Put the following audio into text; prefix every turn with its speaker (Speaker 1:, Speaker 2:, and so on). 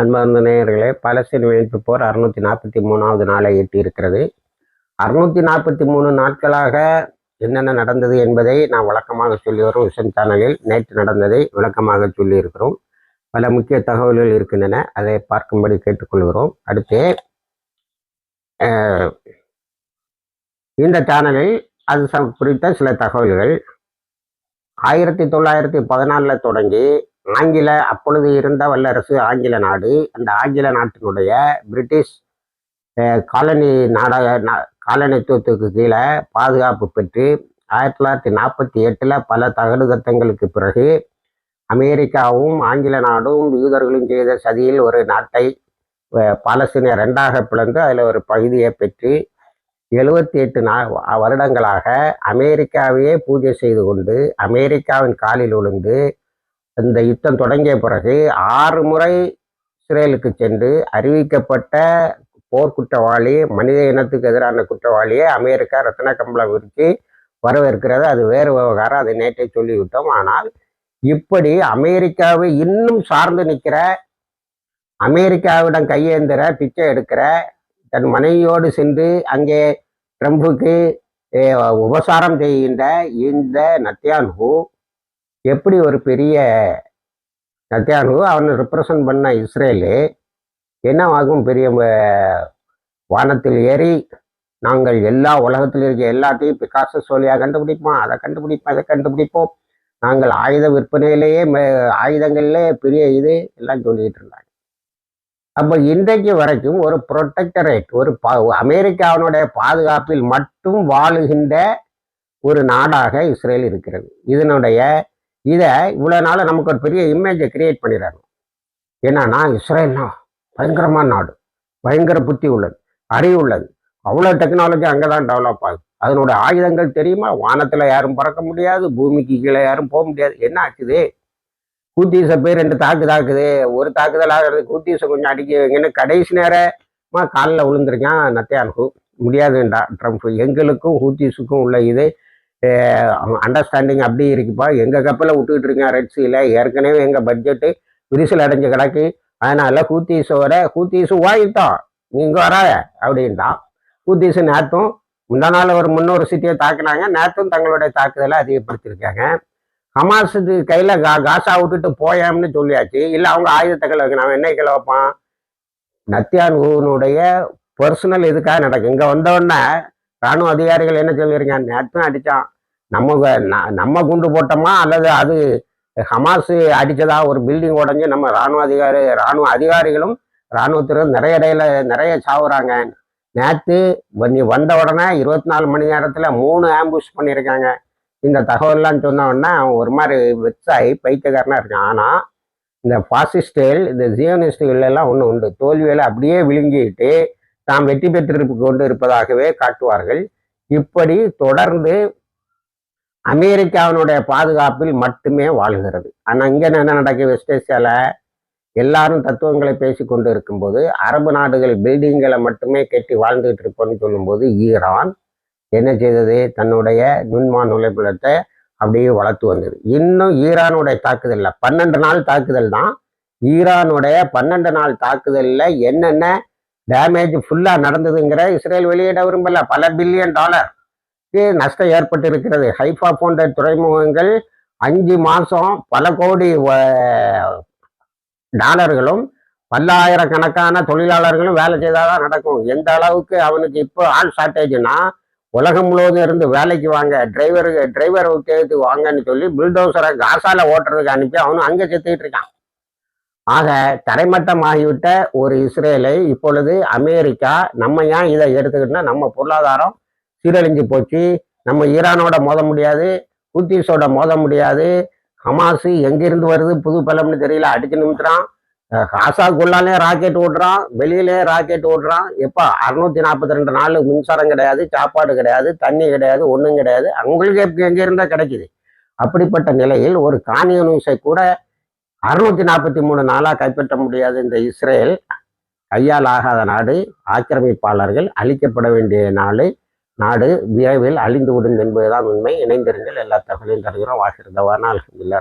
Speaker 1: அன்பார்ந்த நேயர்களே பலஸ்தீன் மீட்பு போர் அறுநூத்தி நாற்பத்தி மூணாவது நாளை எட்டியிருக்கிறது. அறுநூத்தி நாற்பத்தி மூணு நாட்களாக என்னென்ன நடந்தது என்பதை நான் வழக்கமாக சொல்லி வரும் விஷன் சேனலில் நேற்று நடந்ததை விளக்கமாக சொல்லி இருக்கிறோம். பல முக்கிய தகவல்கள் இருக்கின்றன அதை பார்க்கும்படி கேட்டுக்கொள்கிறோம். அடுத்து இந்த சேனலில் அது குறித்த சில தகவல்கள். ஆயிரத்தி தொள்ளாயிரத்தி பதினாலில் தொடங்கி ஆங்கில அப்பொழுது இருந்த வல்லரசு ஆங்கில நாடு. அந்த ஆங்கில நாட்டினுடைய பிரிட்டிஷ் காலனி நாடாக காலனித்துவத்துக்கு கீழே பாதுகாப்பு பெற்று ஆயிரத்தி தொள்ளாயிரத்தி நாற்பத்தி எட்டில் பல தகடுதத்தங்களுக்கு பிறகு அமெரிக்காவும் ஆங்கில நாடும் யூதர்களும் செய்த சதியில் ஒரு நாட்டை பாலஸ்தீன ரெண்டாக பிளந்து அதில் ஒரு பகுதியை பெற்று எழுபத்தி எட்டு நா வருடங்களாக அமெரிக்காவையே பூஜை செய்து கொண்டு அமெரிக்காவின் காலில் விழுந்து இந்த யுத்தம் தொடங்கிய பிறகு ஆறு முறை இஸ்ரேலுக்கு சென்று அறிவிக்கப்பட்ட போர் குற்றவாளி மனித இனத்துக்கு எதிரான குற்றவாளியை அமெரிக்கா ரத்ன கம்பளம் விரித்து வரவேற்கிறது. அது வேறு விவகாரம். அதை நேற்றே சொல்லிவிட்டோம். ஆனால் இப்படி அமெரிக்காவை இன்னும் சார்ந்து நிற்கிற அமெரிக்காவிடம் கையேந்திர பிச்சை எடுக்கிற தன் மனைவியோடு சென்று அங்கே ட்ரம்புக்கு உபசாரம் செய்கின்ற இந்த நத்தியான்ஹூ எப்படி ஒரு பெரிய நத்தியானு அவனை ரிப்ரசன்ட் பண்ண இஸ்ரேலு என்னவாகும் பெரிய வானத்தில் ஏறி நாங்கள் எல்லா உலகத்தில் இருக்க எல்லாத்தையும் பிகாச சோழியாக கண்டுபிடிப்போம் அதை கண்டுபிடிப்போம் அதை கண்டுபிடிப்போம். நாங்கள் ஆயுத விற்பனையிலேயே ஆயுதங்கள்லே பெரிய இது எல்லாம் சொல்லிக்கிட்டு இருந்தாங்க. அப்போ இன்றைக்கு வரைக்கும் ஒரு ப்ரொட்டக்டரேட் ஒரு பா அமெரிக்காவினுடைய பாதுகாப்பில் மட்டும் வாழுகின்ற ஒரு நாடாக இஸ்ரேல் இருக்கிறது. இதனுடைய இதை இவ்வளோ நாள் நமக்கு ஒரு பெரிய இமேஜை கிரியேட் பண்ணிடுறாங்க என்னன்னா இஸ்ரேல்னா பயங்கரமான நாடு பயங்கர புத்தி உள்ளது அறிவு உள்ளது. அவ்வளோ டெக்னாலஜி அங்கே தான் டெவலப் ஆகுது. அதனோட ஆயுதங்கள் தெரியுமா? வானத்தில் யாரும் பறக்க முடியாது பூமிக்கு கீழே யாரும் போக முடியாது. என்ன ஆச்சுது? கூத்தீச பேர் ரெண்டு தாக்கு தாக்குது. ஒரு தாக்குதல் ஆகிறது கூத்தீசை கொஞ்சம் அடிக்க வைங்கன்னு கடைசி நேரமாக காலில் விழுந்துருக்கான் நத்தியானுக்கு முடியாதுண்டா ட்ரம்ப். எங்களுக்கும் ஹூத்தீஸுக்கும் உள்ள இது அண்டர்ஸ்டாண்டிங் அப்படி இருக்குப்பா. எங்கள் கப்பலை விட்டுக்கிட்டு இருக்கேன் ரெட் சீல ஏற்கனவே எங்கள் பட்ஜெட்டு விரிசல் அடைஞ்சு கிடக்கு அதனால் ஹூத்தீஸோட கூத்தீஸு வாங்கிட்டோம் நீங்கள் வர அப்படின்ட்டான் ஹூத்தீஸு நேற்றும் முந்தா நாள் ஒரு முன்னூறு சிட்டியை தாக்குனாங்க. நேற்றும் தங்களுடைய தாக்குதலை அதிகப்படுத்தியிருக்காங்க. ஹமாஸுக்கு கையில் கா காசா விட்டுட்டு போயாம்னு சொல்லியாச்சு. இல்லை அவங்க ஆயுதத்தை கிளை வைக்கணும். என்ன கிளை வைப்பான்? நத்தியான்கூனுடைய பர்சனல் இதுக்காக நடக்கும். இங்கே வந்தோடனே ராணுவ அதிகாரிகள் என்ன சொல்லியிருக்காங்க? நேற்றும் அடித்தான் நம்ம நம்ம குண்டு போட்டோமா? அல்லது அது ஹமாஸ் அடித்ததா ஒரு பில்டிங் உடஞ்சி நம்ம ராணுவ அதிகாரி ராணுவ அதிகாரிகளும் இராணுவத்தினர் நிறைய இடையில நிறைய சாவுறாங்க. நேற்று நீ வந்த உடனே இருபத்தி நாலு மணி நேரத்தில் மூணு ஆம்புஷ் பண்ணியிருக்காங்க. இந்த தகவல்லாம் சொன்ன உடனே அவன் ஒரு மாதிரி வெச்சாகி பைத்தியக்காரனாக இருக்கான். ஆனால் இந்த பாசிஸ்டுகள் இந்த ஜியோனிஸ்டுகள் எல்லாம் ஒன்று உண்டு. தோல்வியில் அப்படியே விழுங்கிட்டு தாம் வெற்றி பெற்றிருப்பு கொண்டு இருப்பதாகவே காட்டுவார்கள். இப்படி தொடர்ந்து அமெரிக்காவினுடைய பாதுகாப்பில் மட்டுமே வாழ்கிறது. ஆனால் இங்கே என்ன நடக்குது? வெஸ்டேசியால எல்லாரும் தத்துவங்களை பேசி கொண்டு இருக்கும்போது அரபு நாடுகள் பில்டிங்களை மட்டுமே கட்டி வாழ்ந்துகிட்டு இருப்போம்னு சொல்லும்போது ஈரான் என்ன செய்தது? தன்னுடைய நுண்மா நுழைப்பிடத்தை அப்படியே வளர்த்து வந்தது. இன்னும் ஈரானுடைய தாக்குதலில். பன்னெண்டு நாள் தாக்குதல் தான். ஈரானுடைய பன்னெண்டு நாள் தாக்குதலில் என்னென்ன டேமேஜ் ஃபுல்லாக நடந்ததுங்கிற இஸ்ரேல் வெளியிட விரும்பல. பல பில்லியன் டாலர் நஷ்டம் ஏற்பட்டு இருக்கிறது ஹைஃபா போன்ற துறைமுகங்கள் அஞ்சு மாதம் பல கோடி டாலர்களும் பல்லாயிரக்கணக்கான தொழிலாளர்களும் வேலை செய்தால் தான் நடக்கும். எந்த அளவுக்கு அவனுக்கு இப்போ ஆள் ஷார்ட்டேஜ்னா உலகம் முழுவதும் இருந்து வேலைக்கு வாங்க டிரைவருக்கு டிரைவர் உத்தியோகத்துக்கு வாங்கன்னு சொல்லி பில்டோசரை காசால ஓட்டுறதுக்கு அனுப்பி அவனும் அங்கே செத்துக்கிட்டு இருக்கான். ஆக தரைமட்டமாகிவிட்ட ஒரு இஸ்ரேலை இப்பொழுது அமெரிக்கா நம்ம ஏன் இதை எடுத்துக்கிட்டோம்னா நம்ம பொருளாதாரம் சீரழிஞ்சு போச்சு. நம்ம ஈரானோட மோத முடியாது ஹூத்தீஸோட மோத முடியாது. ஹமாஸு எங்கிருந்து வருது புது பலம்னு தெரியல அடிச்சு நிமித்துறான். காசாக்குள்ளாலே ராக்கெட் ஓடுறான் வெளியிலே ராக்கெட் ஓடுறான். எப்போ அறுநூத்தி நாற்பத்தி ரெண்டு நாள் மின்சாரம் கிடையாது சாப்பாடு கிடையாது தண்ணி கிடையாது ஒன்றும் கிடையாது. அவங்களுக்கு எப்படி எங்கே இருந்தால் கிடைக்குது? அப்படிப்பட்ட நிலையில் ஒரு காணிய நியூஸை கூட அறுநூத்தி நாற்பத்தி மூணு நாளாக கைப்பற்ற முடியாது இந்த இஸ்ரேல். கையால் ஆகாத நாடு ஆக்கிரமிப்பாளர்கள் அழிக்கப்பட வேண்டிய நாடு நாடு விரைவில் அழிந்துவிடும் என்பதுதான் உண்மை. இணைந்திருங்கள் எல்லா தகவலையும் தருகிறோம். வாசிருந்தவானால் அலமதுல்லா